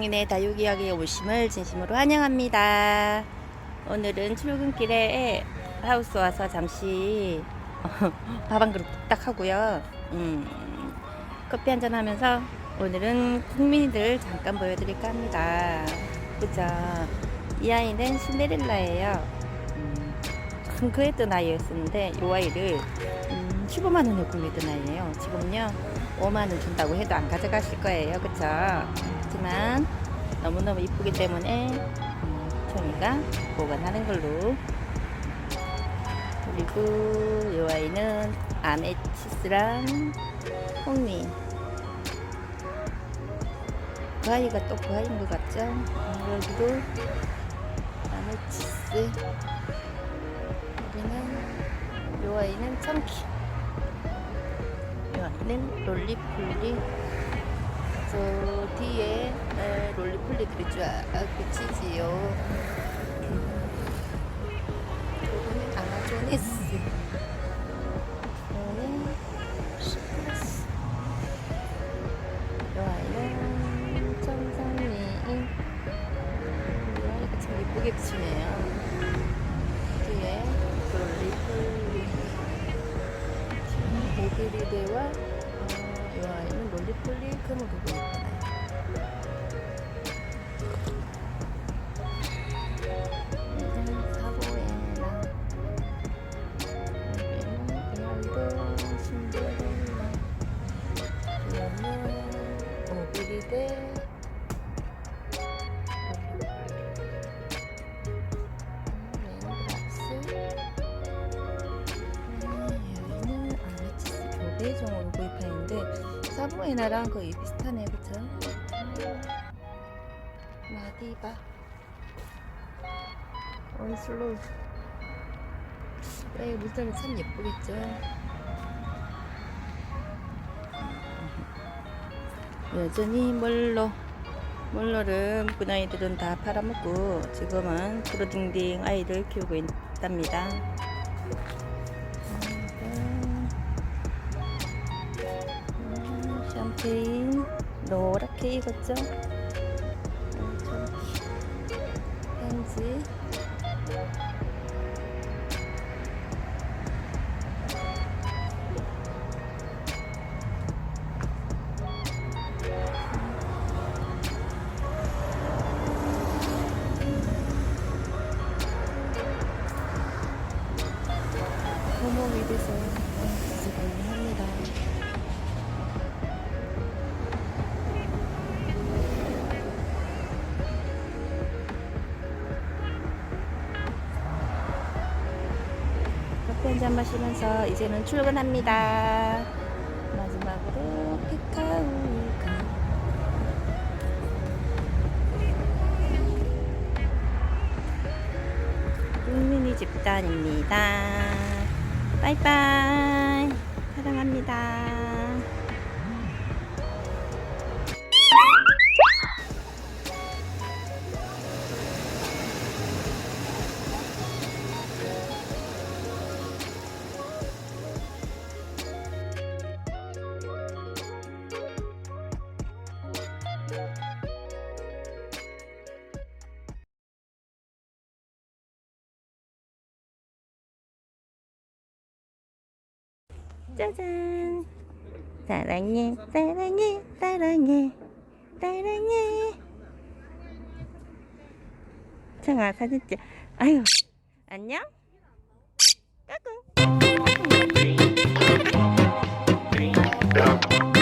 성인의 다육 이야기에 오심을 진심으로 환영합니다. 오늘은 출근길에 하우스 와서 잠시 밥 한 그릇 딱 하고요. 음, 커피 한 잔 하면서 오늘은 국민이들 잠깐 보여드릴까 합니다. 그죠? 이 아이는 신데렐라예요. 음, 참 그랬던 아이였었는데 이 아이를 음, 15만 원에 구매했던 아이예요. 지금요 5만 원 준다고 해도 안 가져가실 거예요. 그쵸? 하지만 너무너무 이쁘기 때문에 음, 청이가 보관하는 걸로 그리고 이 아이는 아메치스랑 홍미 그 아이가 또 그 아이인 것 같죠? 음, 여기도 아메치스 여기는 이 아이는 청키 는 롤리폴리 저 뒤에 에, 롤리폴리들이 쫙 붙이지요. 여기는 아마존에스. 여기는 시프레스. 이 아이는 청산리 이 아이가 참 예쁘게 붙이네 모비리데와 어, 이 아이는 롤리폴리 크모도 보 4개종으로 구입했는데 사봉이나랑 거의 비슷하네 그쵸? 마디바 원슬로우 네, 물살이 참 예쁘겠죠? 여전히 멀로 멀로를 묶은 아이들은 다 팔아먹고 지금은 프로딩딩 아이를 키우고 있답니다. 음, 샴페인 노랗게 익었죠? 펜지 한잔 마시면서 이제는 출근합니다. 마지막으로 피카우가 국민이 집단입니다. 빠이빠이. 사랑합니다. 짜잔. 사랑해, 사랑해, 사랑해, 사랑해. 청아 사진 찍. 아유, 안녕. 까꿍.